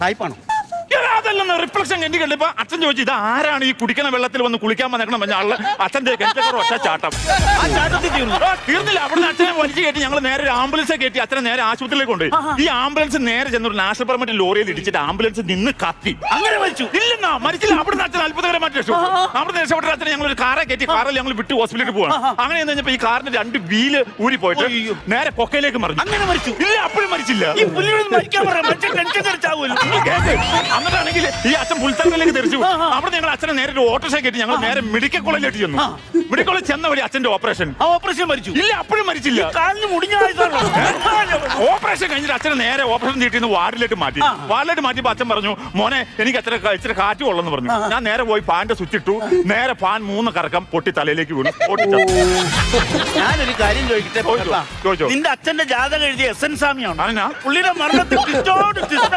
സായിപ്പാണോ എടാ, അതല്ലെന്ന് റിഫ്ലക്ഷൻ കണ്ടി കണ്ടപ്പോ അച്ഛൻ ചോദിച്ചു ഇത് ആരാണ് ഈ കുടിക്കണ വെള്ളത്തിൽ വന്ന് കുളിക്കാൻ വന്നേക്കണം? പറഞ്ഞ ആൾ അച്ഛന്റെ കിണറ്റക്കറ ഒറ്റ ചാട്ടം. ആ ചാട്ടത്തിൽ തീർന്നു. ആ, തീർന്നില്ല. അവിടുന്ന് അച്ഛനെ വലിച്ചു കയറ്റി ഞങ്ങൾ നേരെ ഒരു ആംബുലൻസ് കയറ്റി അച്ഛനെ നേരെ ആശുപത്രിയിലേക്ക് കൊണ്ട് ഈ ആംബുലൻസ് നേരെ ചെന്നൊരു നാഷണൽ പെർമിറ്റ് ലോറിയിൽ ഇടിച്ചിട്ട് ആംബുലൻസ് നിന്ന് കത്തി. അങ്ങനെ മരിച്ചു ഇല്ലെന്നാ മരിച്ചില്ല. അവിടുന്ന് അച്ഛൻ രക്ഷപ്പെട്ടു അച്ഛനെ ഞങ്ങൾ ഒരു കാറെ കയറ്റി കാറിൽ ഞങ്ങൾ വിട്ട് ഹോസ്പിറ്റലിൽ പോവാണ്. അങ്ങനെ എന്ന് ഈ കാറിന്റെ രണ്ട് വീൽ ഊരി പോയിട്ട്. നേരെ പൊക്കയിലേക്ക് മറിഞ്ഞു. അങ്ങനെ മരിച്ചു. ഇല്ല അപ്പോഴും മരിച്ചില്ല. ഈ മരിക്കാൻ. എന്നിട്ടാണെങ്കിൽ ഈ അച്ഛൻ പുൽത്തറയിലേക്ക് തെറിച്ചു അവിടെ ഞങ്ങൾ അച്ഛനെ നേരെ ഒരു ഓട്ടോറിക്ഷ കയറ്റി ഞങ്ങൾ നേരെ മെഡിക്കൽ കോളേജിലേക്ക് ചെന്നു. മെഡിക്കൽ കോളേജ് ചെന്ന വഴി അച്ഛന്റെ ഓപ്പറേഷൻ. ആ ഓപ്പറേഷൻ മരിച്ചു. ഇല്ല അപ്പോഴും മരിച്ചില്ല. കാലിന് മുടിഞ്ഞ ആയതാണോ ഓപ്പറേഷൻ കഴിഞ്ഞിട്ട് അച്ഛനെ നേരെ ഓപ്പറേഷൻ തീട്ടിന്ന് വാർഡിലേക്ക് മാറ്റി. വാർഡിലേക്ക് മാറ്റിയപ്പോ അച്ഛൻ പറഞ്ഞു മോനെ എനിക്ക് അച്ഛനെ ഇച്ചിരി കാറ്റ് കൊള്ളെന്ന് പറഞ്ഞു. ഞാൻ നേരെ പോയി ഫാന്റെ സ്വിച്ച് ഇട്ടു. നേരെ പാൻ മൂന്ന് കറക്കം പൊട്ടി തലയിലേക്ക് വീണു. ഞാനൊരു കാര്യം ചോദിക്കട്ടെ ചോദിച്ചോ, നിന്റെ അച്ഛന്റെ ജാതകം എഴുതിയ എസ് എൻ സ്വാമിയാണ്? പുള്ളിയുടെ മരണത്തിൽ